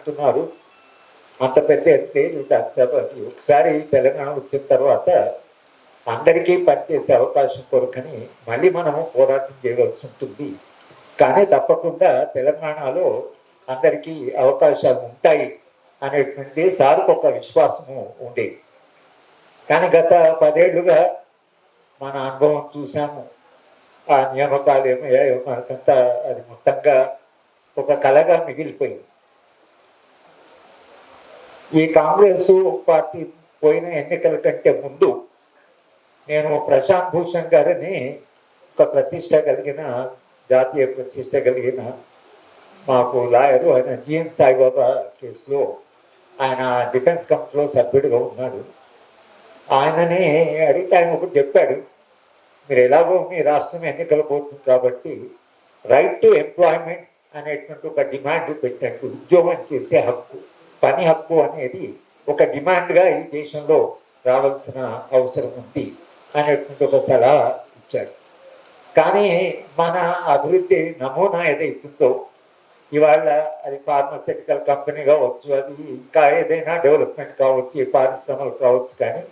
అంటున్నారు. అంత పెద్ద లేదు ఒకసారి తెలంగాణ వచ్చిన తర్వాత అందరికీ పనిచేసే అవకాశం కొరకని మళ్ళీ మనము పోరాటం చేయవలసి ఉంటుంది. కానీ తప్పకుండా తెలంగాణలో అందరికీ అవకాశాలు ఉంటాయి అనేటువంటి సార్కు ఒక విశ్వాసము ఉండేది కానీ గత పదేళ్ళుగా మన అనుభవం చూసాము ఆ నియామకాలు ఏమయ్యాయో మనకంతా అది మొత్తంగా ఒక కళగా మిగిలిపోయింది. ఈ కాంగ్రెస్ పార్టీ పోయిన ఎన్నికల కంటే ముందు నేను ప్రశాంత్ భూషణ్ గారిని ఒక ప్రతిష్ట కలిగిన జాతీయ ప్రతిష్ట కలిగిన మాకు లాయరు ఆయన జిఎన్ సాయిబాబా కేసులో ఆయన డిఫెన్స్ కంపెనీలో సభ్యుడిగా ఉన్నాడు. ఆయనని అడిగితే ఆయన ఒకటి చెప్పాడు మీరు ఎలాగో మీ రాష్ట్రం ఎన్నికలు పోతుంది కాబట్టి రైట్ టు ఎంప్లాయ్మెంట్ అనేటువంటి ఒక డిమాండ్ పెట్టండి ఉద్యోగం చేసే హక్కు. పని హక్కు అనేది ఒక డిమాండ్గా ఈ దేశంలో రావాల్సిన అవసరం ఉంది అనేటువంటి ఒక సలహా ఇచ్చారు. కానీ మన అభివృద్ధి నమూనా ఏదైతుందో ఇవాళ అది ఫార్మాసిటికల్ కంపెనీ కావచ్చు అది ఇంకా ఏదైనా డెవలప్మెంట్ కావచ్చు పారిశ్రమలు కావచ్చు కానీ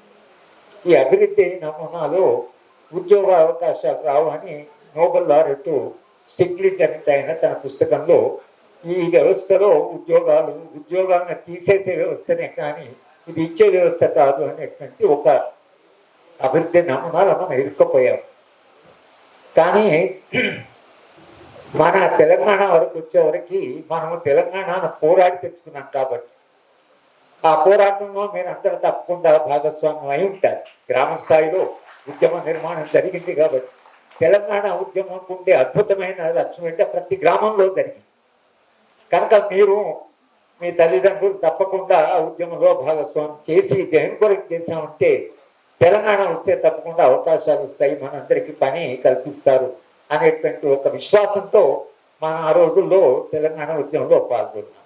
ఈ అభివృద్ధి నమూనాలో ఉద్యోగ అవకాశాలు రావు అని నోబెల్ లారెట్టు స్టిగ్లిట్ అని ఆయన తన పుస్తకంలో ఈ వ్యవస్థలో ఉద్యోగాలు ఉద్యోగాలను తీసేసే వ్యవస్థనే కానీ ఇది ఇచ్చే వ్యవస్థ కాదు అనేటువంటి ఒక అభివృద్ధి నమూనాలు మనం ఇరుక్కపోయాం కానీ మన తెలంగాణ వరకు వచ్చేవరకు మనము తెలంగాణను పోరాడి తెచ్చుకున్నాం కాబట్టి. ఆ పోరాటంలో మీరు అందరూ తప్పకుండా భాగస్వామ్యం అయి ఉంటారు. గ్రామ స్థాయిలో ఉద్యమ నిర్మాణం జరిగింది కాబట్టి. తెలంగాణ ఉద్యమం ఉండే అద్భుతమైన లక్ష్యం అంటే ప్రతి గ్రామంలో జరిగింది. కనుక మీరు మీ తల్లిదండ్రులు తప్పకుండా ఉద్యమంలో భాగస్వామి చేసి దేని కొరకు చేసామంటే తెలంగాణ వస్తే తప్పకుండా అవకాశాలు వస్తాయి మనందరికీ పని కల్పిస్తారు అనేటువంటి ఒక విశ్వాసంతో మన ఆ రోజుల్లో తెలంగాణ ఉద్యమంలో పాల్గొన్నాం.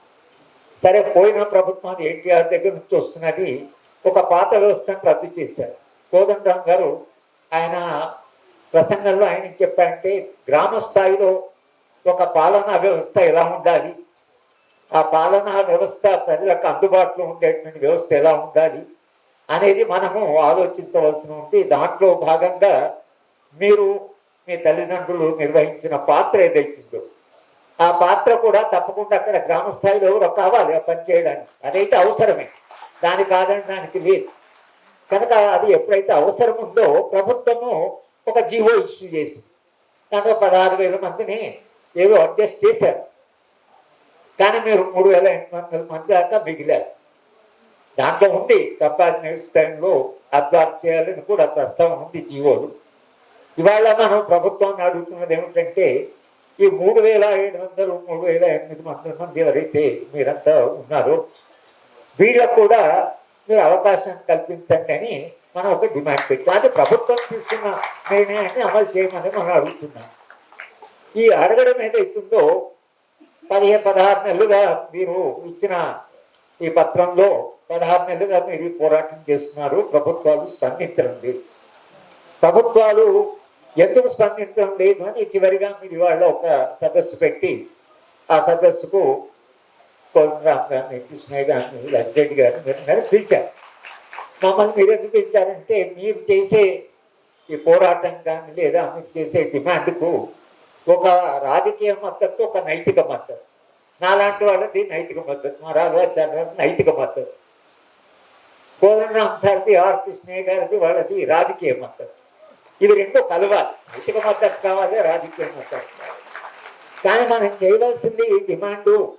సరే పోయిన ప్రభుత్వం ఎన్టీఆర్ దగ్గర నుంచి వస్తున్నది ఒక పాత వ్యవస్థను రద్దు చేశారు. కోదండరామ్ గారు ఆయన ప్రసంగంలో ఆయన చెప్పారంటే గ్రామ స్థాయిలో ఒక పాలనా వ్యవస్థ ఎలా ఉండాలి? ఆ పాలనా వ్యవస్థ ప్రజలకు అందుబాటులో ఉండేటువంటి వ్యవస్థ ఎలా ఉండాలి అనేది మనము ఆలోచించవలసి ఉంది. దాంట్లో భాగంగా మీరు మీ తల్లిదండ్రులు నిర్వహించిన పాత్ర ఏదైతుందో ఆ పాత్ర కూడా తప్పకుండా అక్కడ గ్రామ స్థాయిలో ఎవరో కావాలి ఆ అదైతే అవసరమే. దాని కాదనడానికి లేదు కనుక అది ఎప్పుడైతే అవసరం ఉందో ప్రభుత్వము ఒక జీవో ఇష్యూ చేసి దాంట్లో పదహారు వేల మందిని ఏదో అడ్జస్ట్ చేశారు. కానీ మీరు మూడు వేల ఎనిమిది వందల మంది దాకా మిగిలారు. దాంట్లో ఉంది తప్ప టైంలో అబ్జార్బ్ చేయాలని కూడా ప్రస్తావన ఉంది జీవోలు. ఇవాళ మనం ప్రభుత్వాన్ని అడుగుతున్నది ఏమిటంటే ఈ మూడు వేల ఏడు వందలు మూడు వేల ఎనిమిది వందల మంది ఎవరైతే మీరంతా ఉన్నారో వీళ్ళకు కూడా మీరు అవకాశం కల్పించండి అని మనం ఒక డిమాండ్ పెట్టాం. అది ప్రభుత్వం తీసుకున్న నిర్ణయాన్ని అమలు చేయమని మనం అడుగుతున్నాం. ఈ అడగడం ఏదైతుందో పదిహేను పదహారు నెలలుగా మీరు ఇచ్చిన ఈ పత్రంలో పదహారు నెలలుగా మీరు పోరాటం చేస్తున్నారు. ప్రభుత్వాలు స్పందించండి లేదు. ప్రభుత్వాలు ఎందుకు స్పందించడం లేదు అని చివరిగా మీరు ఇవాళ ఒక సదస్సు పెట్టి ఆ సదస్సుకు కోదండరామ్ గారిని కృష్ణయ్య గారిని లక్ష్రెడ్డి మీరు గారిని పిలిచారు. మమ్మల్ని మీరు ఎందుకు పిలిచారంటే మీరు చేసే ఈ పోరాటం కానీ లేదా మీరు చేసే డిమాండ్కు ఒక రాజకీయ మద్దతు ఒక నైతిక మద్దతు. నాలాంటి వాళ్ళది నైతిక మద్దతు మా రాఘవాచార్య నైతిక మద్దతు. కోదండరామ్ సార్ది ఆర్ కృష్ణయ్య గారిది వాళ్ళది రాజకీయ మద్దతు. ఇవి రెండు కలవాలి. నైతిక మద్దతు కావాలి రాజకీయ మద్దతు కావాలి. కానీ మనం చేయవలసింది డిమాండు.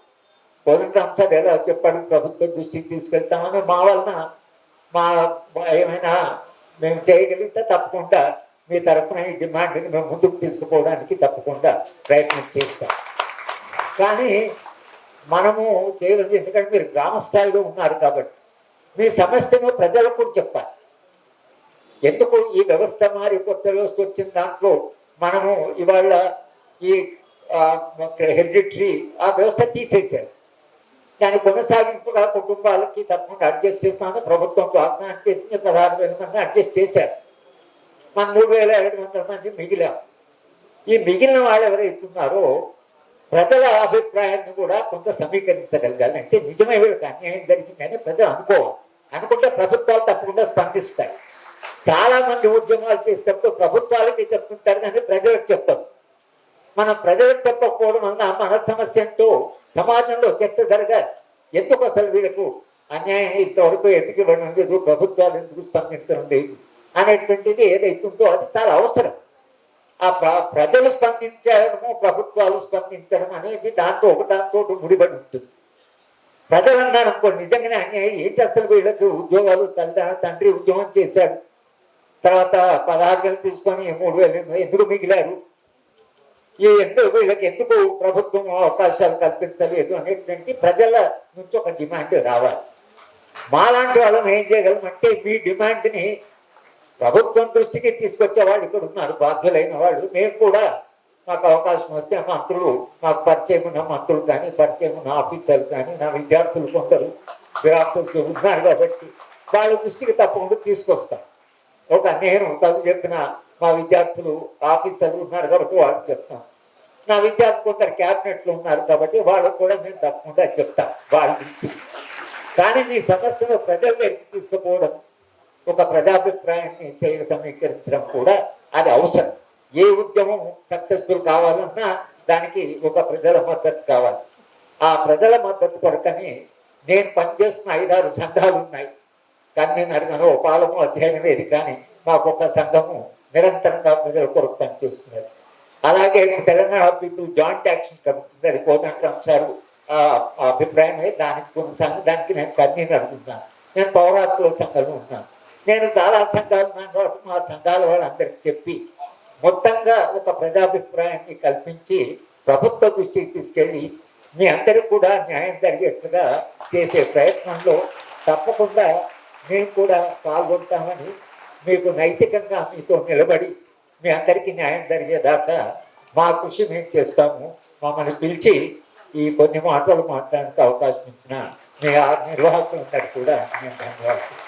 కోదండరామ్ సార్ ఎలా చెప్పాడు ప్రభుత్వం దృష్టికి తీసుకెళ్తామని మా వలన మా ఏమైనా మేము చేయగలిగితే తప్పకుండా మీ తరఫున ఈ డిమాండ్ని మేము ముందుకు తీసుకుపోవడానికి తప్పకుండా ప్రయత్నం చేస్తాం. కానీ మనము చేయలేదు ఎందుకంటే మీరు గ్రామ స్థాయిలో ఉన్నారు కాబట్టి. మీ సమస్యను ప్రజలకు కూడా చెప్పాలి. ఎందుకు ఈ వ్యవస్థ మారి కొత్త వ్యవస్థ వచ్చిన దాంట్లో మనము ఇవాళ ఈ హెరిడిటరీ ఆ వ్యవస్థ తీసేశారు. దాని కొనసాగింపుగా కుటుంబాలకి తప్పకుండా అడ్జస్ట్ చేస్తామని ప్రభుత్వం వాగ్దానం చేసింది. పదహారు వేల మంది అడ్జస్ట్ చేశారు. మన మూడు వేల ఏడు వందల మంది మిగిలాం. ఈ మిగిలిన వాళ్ళు ఎవరైతున్నారో ప్రజల అభిప్రాయాన్ని కూడా కొంత సమీకరించగలగాలి. అంటే నిజమే వీళ్ళకి అన్యాయం జరిగిందని ప్రజలు అనుకోవాలి. అనుకుంటే ప్రభుత్వాలు తప్పకుండా స్పందిస్తాయి. చాలా మంది ఉద్యమాలు చేసేటప్పుడు ప్రభుత్వాలకి చెప్తుంటారు కానీ ప్రజలకు చెప్తారు మనం ప్రజలకు చెప్పకపోవడం వలన మన సమస్యతో సమాజంలో చర్చ జరగాలి. ఎందుకు అసలు వీళ్ళకు అన్యాయం ఇంతవరకు ఎందుకు ఇవ్వడం లేదు? ప్రభుత్వాలు ఎందుకు స్పందించడం లేదు? అనేటువంటిది ఏదైతే ఉందో అది చాలా అవసరం. ఆ ప్ర- ప్రజలు స్పందించడము ప్రభుత్వాలు స్పందించడం అనేది దాంతో ఒక దాంతో ముడిపడి ఉంటుంది. ప్రజలు అన్నారు అనుకో నిజంగానే అన్యాయం ఏంటి అసలు వీళ్ళకి ఉద్యోగాలు తల్లి తండ్రి ఉద్యోగం చేశారు? తర్వాత పదహారు వేలు తీసుకొని మూడు వేలు ఎందుకు మిగిలారు? ఈ ఎందుకు వీళ్ళకి ఎందుకు ప్రభుత్వం అవకాశాలు కల్పించలేదు అనేటువంటి ప్రజల నుంచి ఒక డిమాండ్ రావాలి. మాలాంటి వాళ్ళం ఏం చేయగలం అంటే మీ డిమాండ్ని ప్రభుత్వం దృష్టికి తీసుకొచ్చే వాళ్ళు ఇక్కడ ఉన్నారు బాధ్యులైన వాళ్ళు. మేము కూడా మాకు అవకాశం వస్తే మంత్రులు మాకు పరిచయం ఉన్న మంత్రులు కానీ పరిచయం ఉన్న ఆఫీసర్లు కానీ నా విద్యార్థులు కొందరు విరాక్తలు ఉన్నారు కాబట్టి వాళ్ళ దృష్టికి తప్పకుండా తీసుకొస్తాం. ఒక నేను చదువు చెప్పిన మా విద్యార్థులు ఆఫీసర్లు ఉన్నారు కాబట్టి వాళ్ళకి చెప్తాం. నా విద్యార్థులు కొందరు క్యాబినెట్లు ఉన్నారు కాబట్టి వాళ్ళకు కూడా నేను తప్పకుండా చెప్తాం వాళ్ళ దృష్టి కానీ మీ సమస్యను ప్రజలు తీసుకుపోవడం ఒక ప్రజాభిప్రాయాన్ని చేయడం సమీకరించడం కూడా అది అవసరం. ఏ ఉద్యమం సక్సెస్ఫుల్ కావాలన్నా దానికి ఒక ప్రజల మద్దతు కావాలి. ఆ ప్రజల మద్దతు కొరకని నేను పనిచేస్తున్న ఐదారు సంఘాలు ఉన్నాయి. కన్వీనర్ గాను పాలము అధ్యయన వేది కానీ మాకు ఒక సంఘము నిరంతరంగా ప్రజల కొరకు పనిచేస్తున్నారు అలాగే Telangana people joint action committee అది కోదండ అంశాలు ఆ అభిప్రాయమే. దానికి కొన్ని సంఘ దానికి నేను కన్వీనర్ అడుగుతున్నాను నేను పౌరాత్వ సంఘంలో ఉన్నాను. నేను చాలా సంఘాలు ఉన్నాను మా సంఘాల వాళ్ళందరికీ చెప్పి మొత్తంగా ఒక ప్రజాభిప్రాయాన్ని కల్పించి ప్రభుత్వ దృష్టికి తీసుకెళ్ళి మీ అందరికి కూడా న్యాయం జరిగేట్టుగా చేసే ప్రయత్నంలో తప్పకుండా మేము కూడా పాల్గొంటామని మీకు నైతికంగా మీతో నిలబడి మీ అందరికీ న్యాయం జరిగేదాకా మా కృషి మేము చేస్తాము. మమ్మల్ని పిలిచి ఈ కొన్ని మాటలు మాట్లాడడానికి అవకాశం ఇచ్చిన మీ ఆ నిర్వాహకులందరికీ కూడా నేను ధన్యవాదాలు.